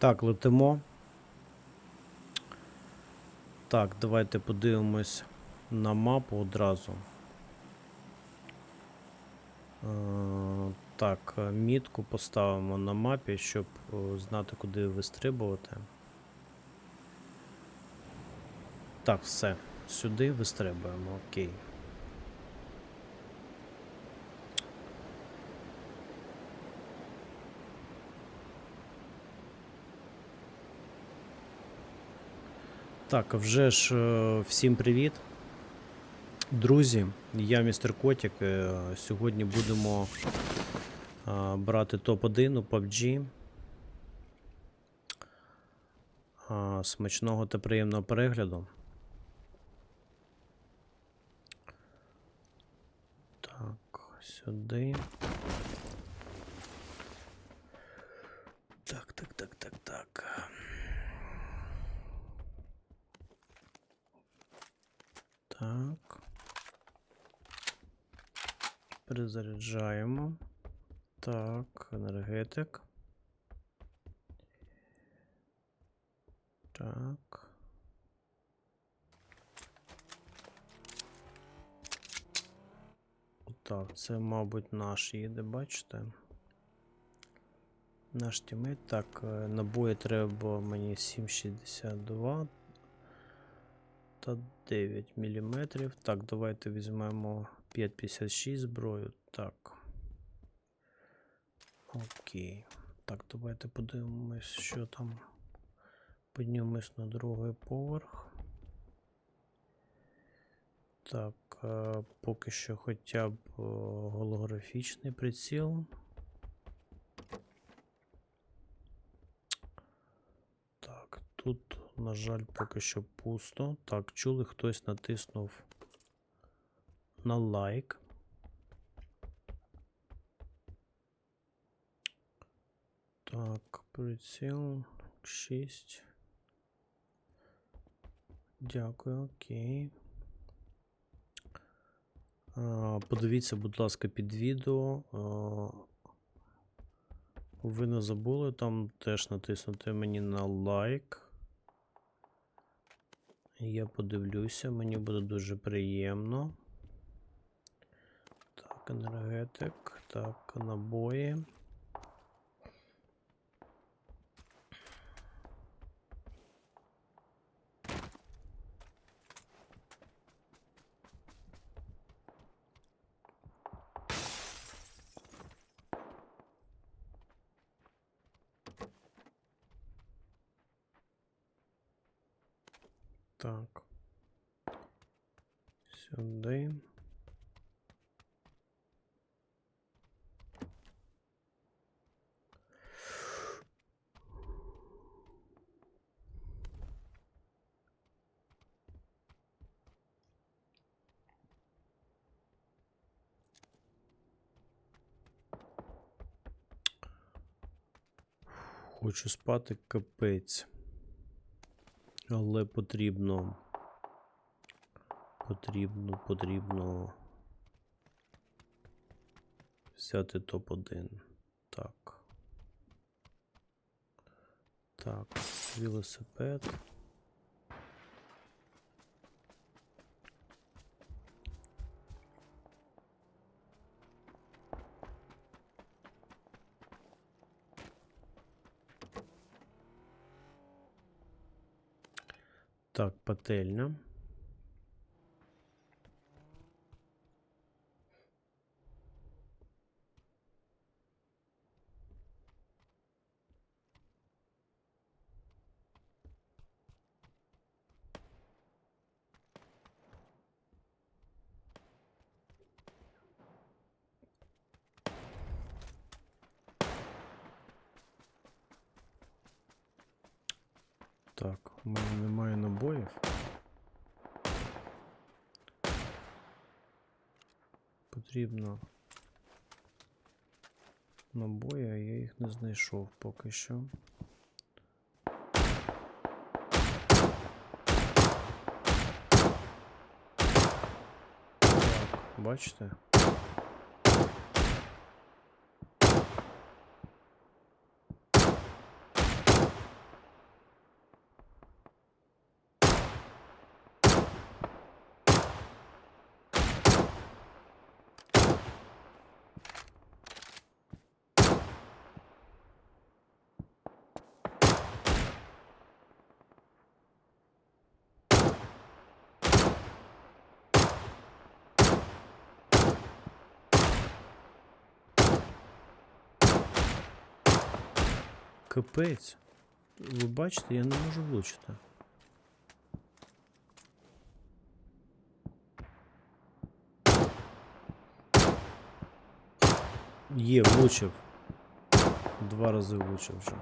Так, летимо. Так, давайте подивимось на мапу одразу. Е, Так, мітку поставимо на мапі, щоб е, знати, куди вистрибувати. Так, все. Сюди вистрибуємо, окей. Так, вже ж е, всім привіт. Друзі, я містер Котік. е, Сьогодні будемо е, брати топ-1 у PUBG. Смачного та приємного перегляду. Так, сюди. Так, так, так. Так. Перезаряджаємо. Так, енергетик. Так. Так, це, мабуть, наш їде, бачите? Наш тімейт. Так, е, набої треба мені 7,62 та 9 мм. Так, давайте візьмемо 5,56 зброю. Так. Окей. Так, давайте подивимось, що там. Піднімемось на другий поверх. Так, е, поки що хоча б е, голографічний приціл. Так, тут, на жаль, поки що пусто. Так, чули, хтось натиснув на лайк. Так, приціл 6. Дякую, окей. Подивіться, будь ласка, під відео. Ви не забули там теж натиснути мені на лайк. Я подивлюся, мені буде дуже приємно. Так, енергетик, так, набої. Так. Сюди. Хочу спати капець. Але потрібно. Потрібно, потрібно взяти топ-1. Так. Так, велосипед. Так, Так, у мене немає набоїв. Потрібно набої, а я їх не знайшов поки що. Так, бачите? Капець. Ви бачите, я не можу влучити. Є, влучив. Два рази влучив вже.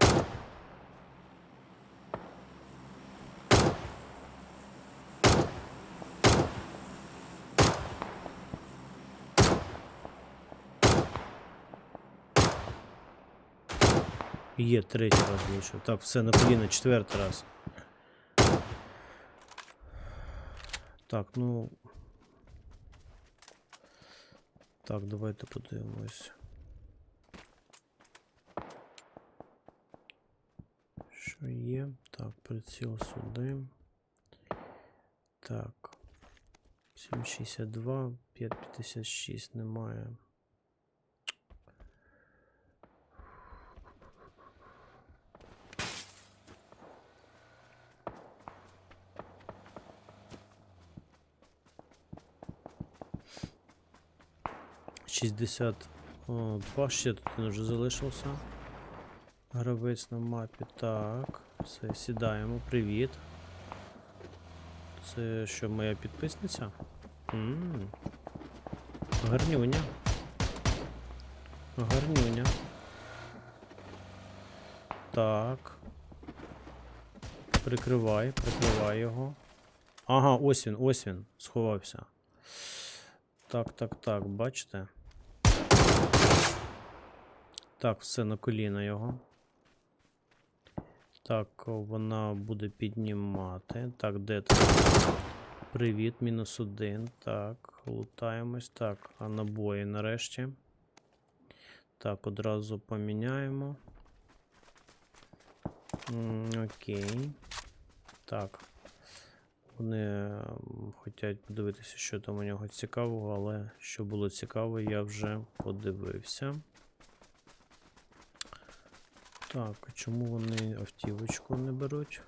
Є, третій раз влучив. Так, все, на коліна, четвертий раз. Так, ну. Так, давайте подивимось. Що є? Так, приціл сюди. Так. 7,62, 5,56 немає. Шістдесят о, два ще тут він вже залишився. Гравець на мапі. Так. Все, сідаємо. Привіт. Це що, моя підписниця? Гарнюня. Гарнюня. Так. Прикривай, прикривай його. Ага, ось він, ось він, сховався. Так, так, так, бачите? Так, все на коліна його. Так, вона буде піднімати. Так, де ти? Привіт, мінус один. Так, лутаємось. Так, а набої нарешті. Так, одразу поміняємо. М, Окей. Так. Вони м, хочуть подивитися, що там у нього цікавого, але що було цікаво, я вже подивився. Так, а чому вони автівочку не беруть?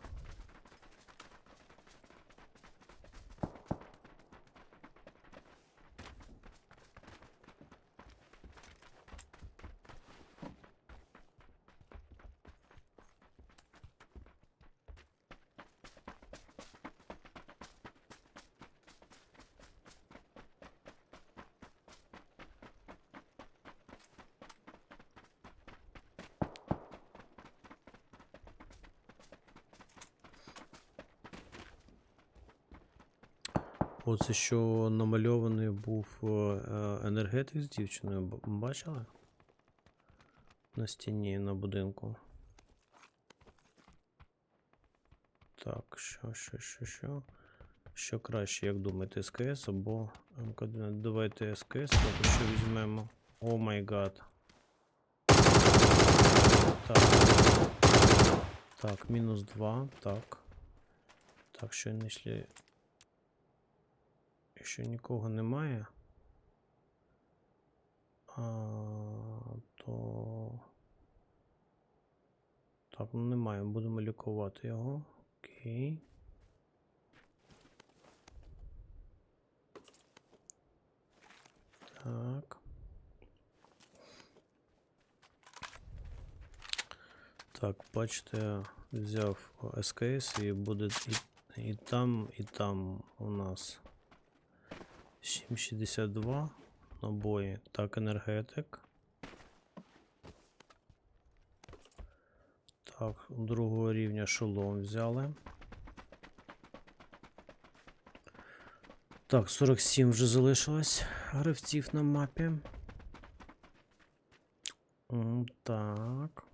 Оце що намальований був е, е, енергетик з дівчиною, бачили? На стіні на будинку. Так, що, що, що, що? Що краще, як думаєте, СКС або МК-12? Давайте СКС, поки що візьмемо. О май гад. Так. Так, мінус 2, так. Так, що якщо Якщо нікого немає, а, то. Так, ну немає, будемо лікувати його. Окей. Так. Так, бачите, взяв СКС і буде і, і там, і там у нас 7,62 набої. Так, енергетик. Так, другого рівня шолом взяли. Так, 47 вже залишилось гравців на мапі. Так.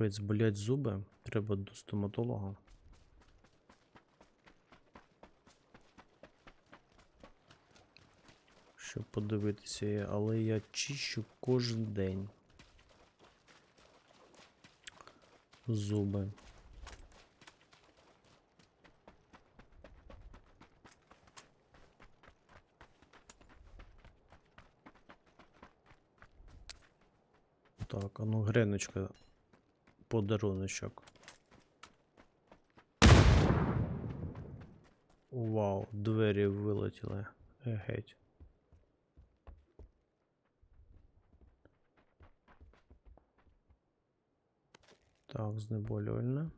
Капець, болять зуби. Треба до стоматолога. Щоб подивитися, але я чищу кожен день. Зуби. Так, а ну греночка. Подаруночок. Вау, двері вилетіли. Геть. Так, знеболювальне.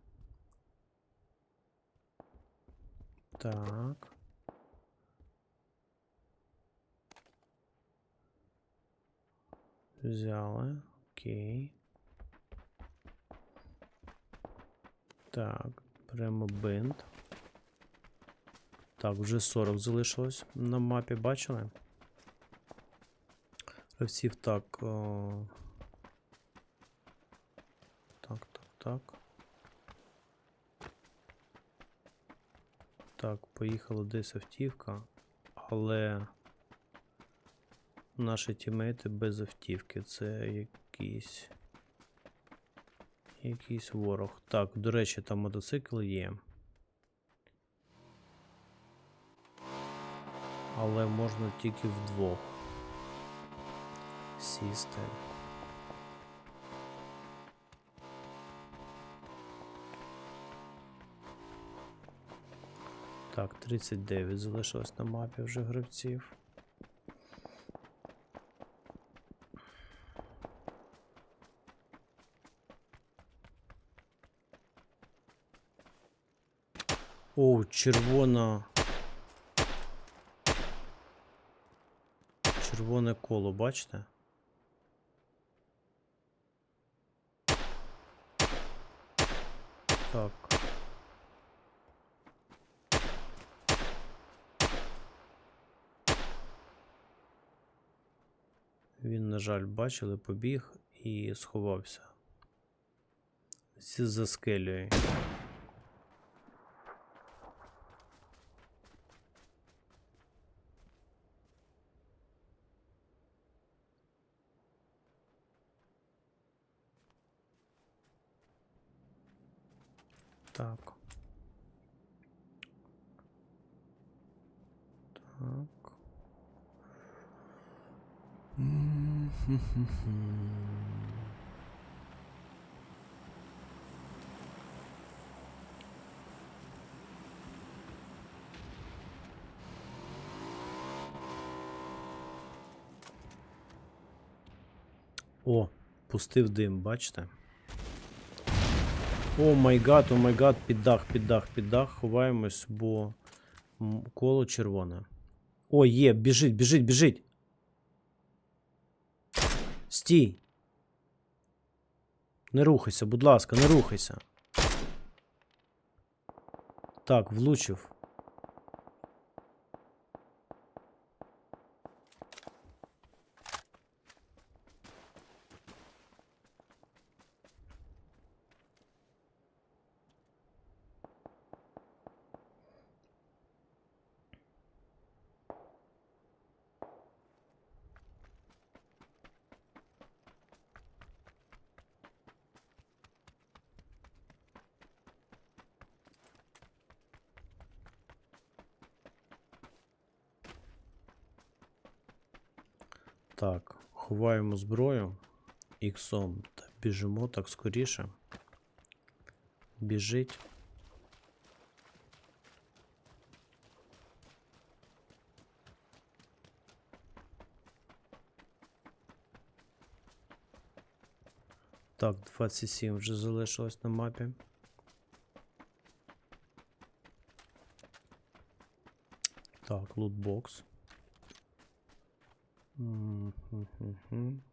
Так. Взяли. Окей. Так, беремо бинт. Так, вже 40 залишилось на мапі, бачили? Гравців так. О... Так, так, так. Так, поїхала десь автівка, але наші тімейти без автівки. Це якийсь. Якийсь ворог. Так, до речі, там мотоцикл є. Але можна тільки вдвох сісти. Так, 39 залишилось на мапі вже гравців. О, червона. Червоне коло, бачите? Так. Він, на жаль, бачили, побіг і сховався. Зі за скелею. Так. Так. О, пустив дим, бачите? О май гад, о май гад, під дах, під дах, під дах. Ховаємось, бо коло червоне. О, є, біжить, біжить, біжить. Стій. Не рухайся, будь ласка, не рухайся. Так, влучив. Так, ховаємо зброю іксом та біжимо так скоріше. Біжить. Так, 27 вже залишилось на мапі. Так, лутбокс. Mm-hmm.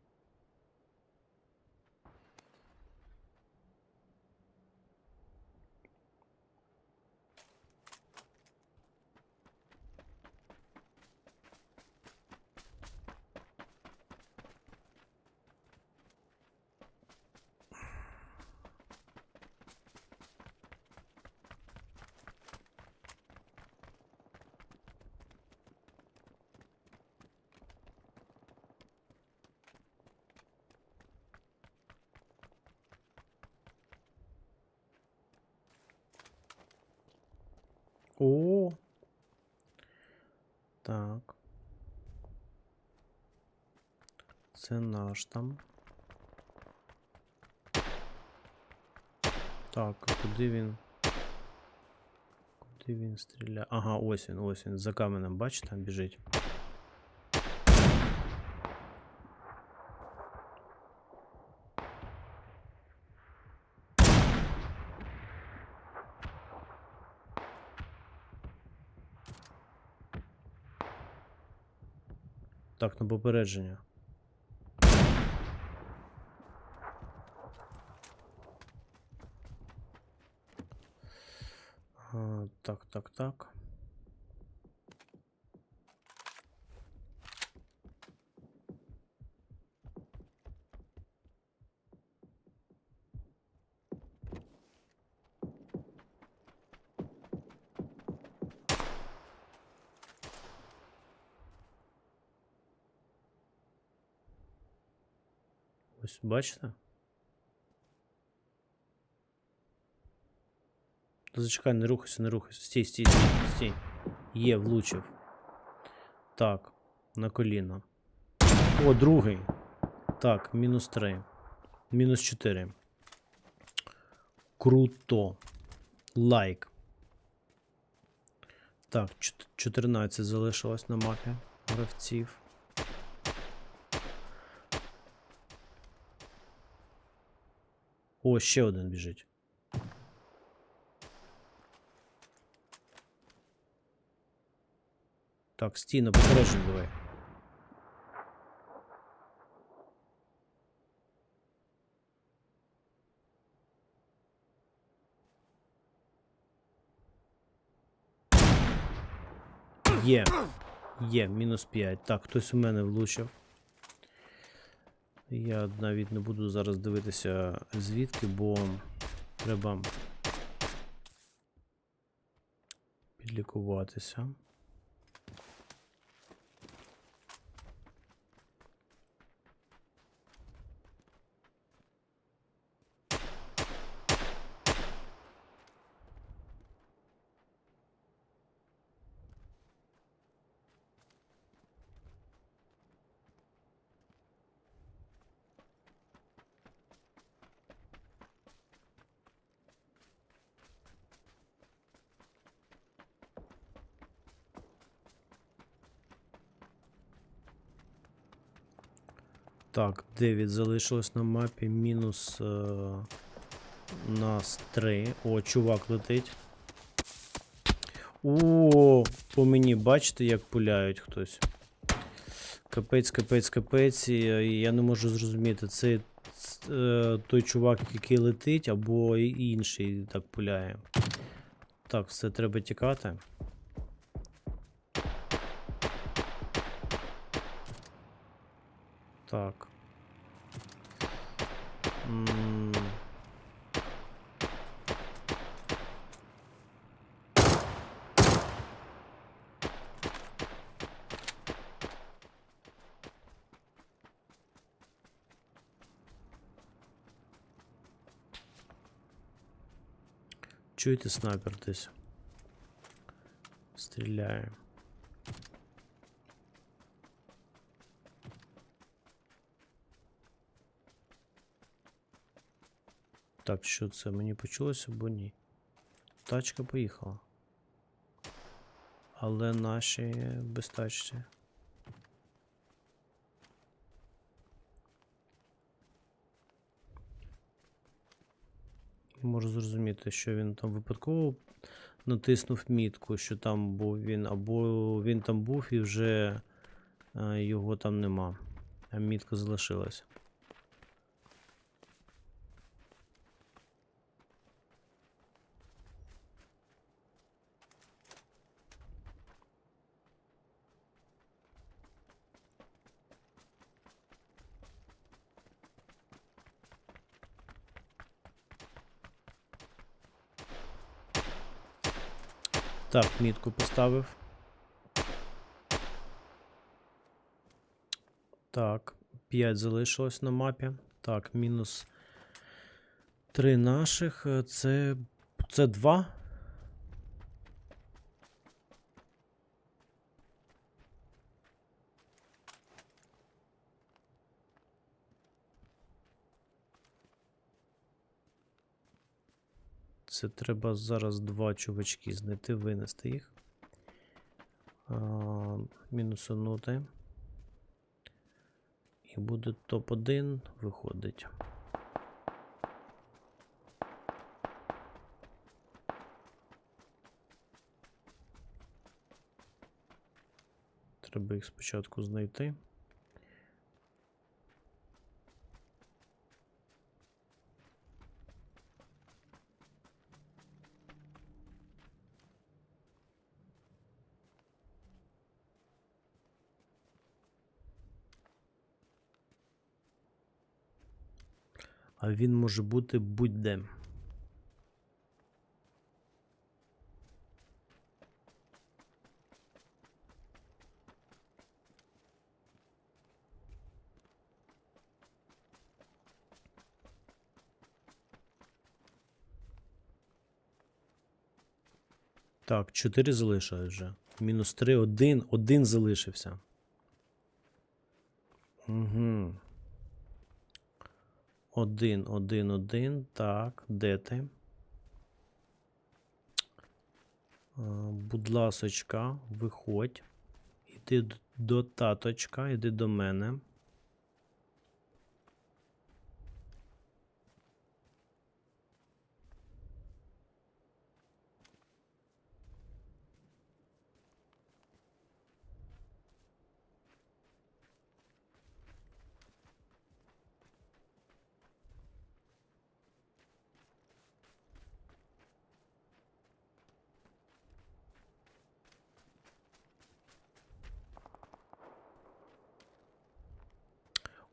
О. Так. Це наш там. Так, а куди він? Куди він стріляє? Ага, ось він, ось він. За каменем, бачите, біжить. Так, на попередження. Так, так, так. Ось бачите? Зачекай, не рухайся, не рухайся. Стій, стій, стій, стій. Є, влучив. Так, на коліно. О, другий. Так, мінус 3. Мінус 4. Круто. Лайк. Так, 14 залишилось на мапі гравців. О, ще один біжить. Так, стій на давай. Є. Є, мінус 5. Так, хтось у мене влучив. Я навіть не буду зараз дивитися звідки, бо треба підлікуватися. Так, 9 залишилось на мапі, мінус е, нас 3. О, чувак летить. О, по мені, бачите, як пуляють хтось. Капець, капець, капець. І я не можу зрозуміти, це е, той чувак, який летить, або інший так пуляє. Так, все треба тікати. Так. М, Чуєте снайпер десь? Стріляє. Так, що це мені почулося або ні? Тачка поїхала. Але наші без тачці. Можу зрозуміти, що він там випадково натиснув мітку, що там був він, або він там був і вже е, його там нема. А мітка залишилась. Так, мітку поставив. Так, 5 залишилось на мапі. Так, мінус 3 наших. е, Це. Це 2. Це треба зараз два чувачки знайти, винести їх. А, мінусанути. І буде топ-1 виходить. Треба їх спочатку знайти. Він може бути будь-де. Так, 4 залишилось вже. Мінус 3, 1, 1 залишився. Угу. Один, один, один. Так, де ти? Будь ласочка, виходь. Іди до таточка, іди до мене.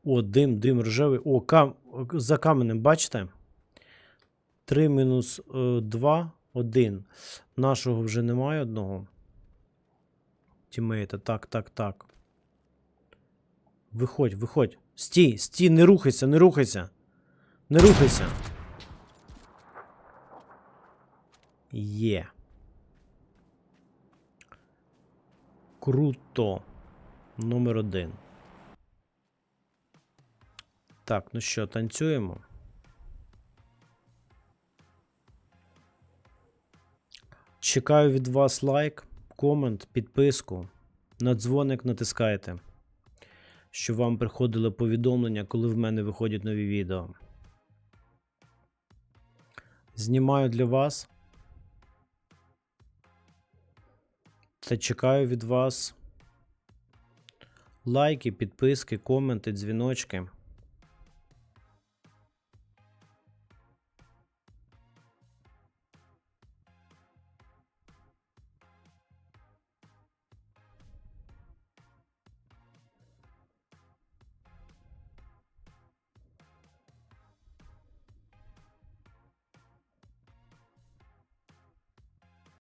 О, дим, дим рожевий. О, кам... за каменем, бачите? 3 мінус 2, 1. Нашого вже немає одного. Тімейта. Так, так, так. Виходь, виходь. Стій, стій, не рухайся, не рухайся. Не рухайся. Є. Круто. Номер один. Так, ну що, танцюємо. Чекаю від вас лайк, комент, підписку. На дзвоник натискайте, щоб вам приходили повідомлення, коли в мене виходять нові відео. Знімаю для вас. Та чекаю від вас лайки, підписки, коменти, дзвіночки.